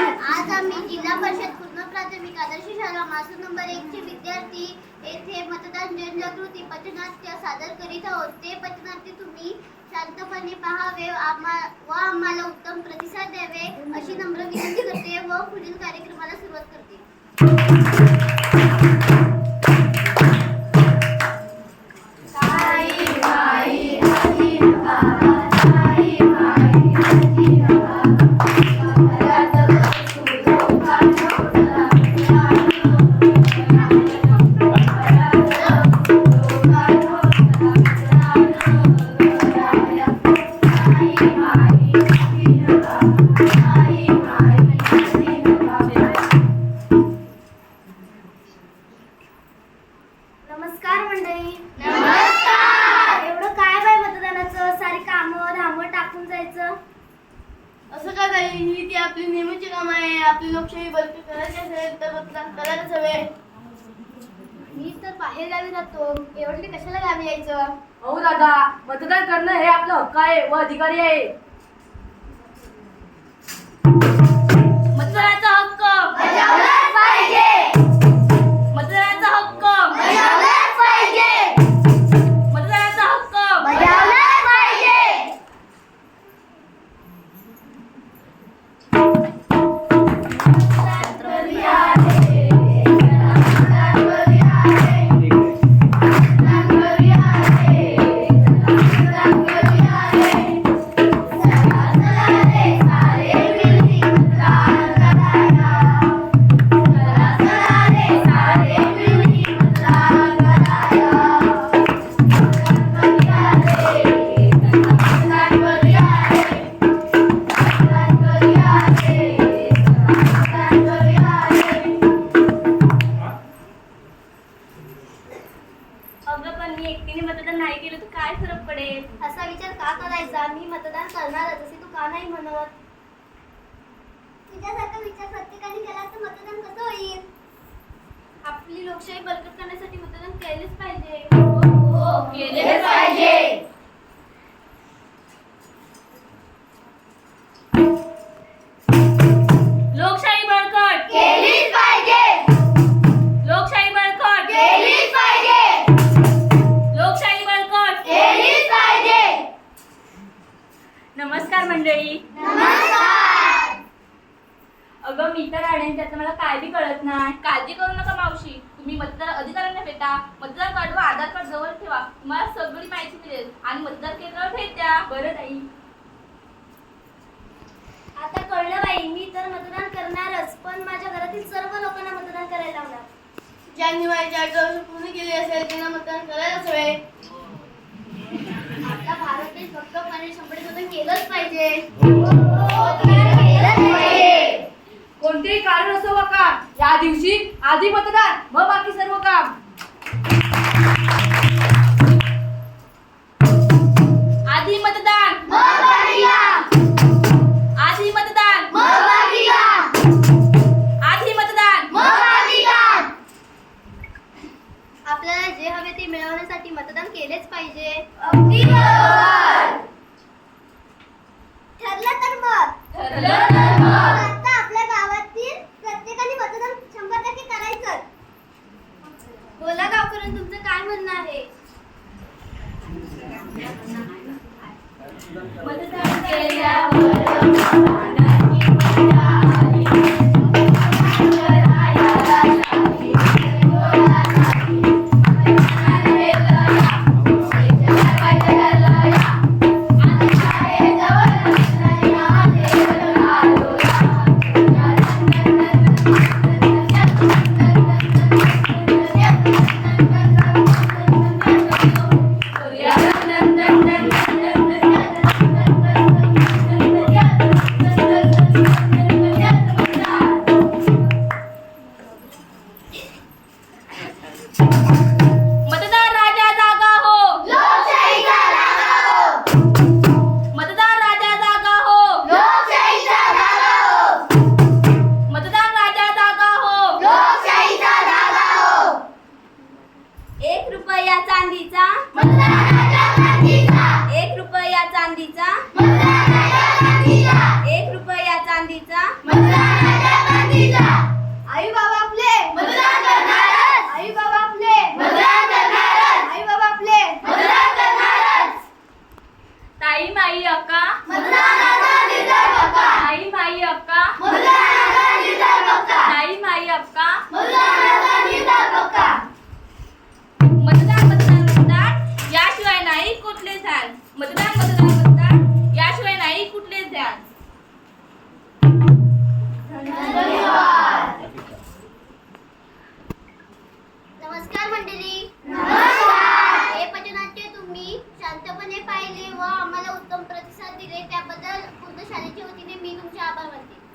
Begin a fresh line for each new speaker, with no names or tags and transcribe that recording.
आज आम्ही जिल्हा परिषद पूर्ण प्राथमिक आदर्श शाळा मासूर नंबर एक चे विद्यार्थी येथे मतदान जनजागृती पथनाट्य सादर करीत आहोत. ते पथनाट्य तुम्ही शांतपणे पाहावे आम्हा व आम्हाला उत्तम प्रतिसाद द्यावे अशी नम्र विनंती करते व पुढील कार्यक्रमाला सुरुवात करते.
आपली नेहमीची काम आहे आपली लोकशाही बलकी करायची असेल तर मतदान करायलाच हवे.
मी तर बाहेर गावी जातो एवढं कशाला गावी यायचं?
हो दादा मतदान करणं हे आपलं हक्क आहे व अधिकारी आहे.
करायचा मी मतदान करणारच असे तू का नाही म्हणत?
तुझ्यासारखा विचार प्रत्येकाने केला तर मतदान कसं होईल?
आपली लोकशाही बळकट करण्यासाठी मतदान केलेच पाहिजे.
हो केलेच पाहिजे.
अगं मी तर आणि त्याचं मला काय बी कळत नाही.
काळजी करू नका मावशी. तुम्ही मतदार अधिकाऱ्यांना भेटा. मतदार कार्ड व आधार कार्ड जवळ ठेवा. तुम्हाला सगळी माहिती मिळेल. आणि मतदार केंद्रावर भेट द्या.
बरं ताई.
आता कळलं बाई मी तर मतदान करणारच पण माझ्या घरातील सर्व लोकांना मतदान करायला लावणार.
ज्यांनी अठरा वर्ष पूर्ण केली असेल त्यांना मतदान करायलाच हवे.
आपला भारत देश शंभर मतदान केलंच पाहिजे.
केलंच पाहिजे
कोणतेही कारण असो वा काम या दिवशी आधी मतदान मग बाकी सर्व काम.
आधी मतदान
मग बाकीला
आधी मतदान
मग बाकीला
आधी मतदान
आपल्याला जे हवे ते मिळवण्यासाठी मतदान केलेच पाहिजे.
ठरलं तर मग.
ठरलं तर मग.
आहे.
शाळेच्या वतीने मी तुमचे आभार मानते.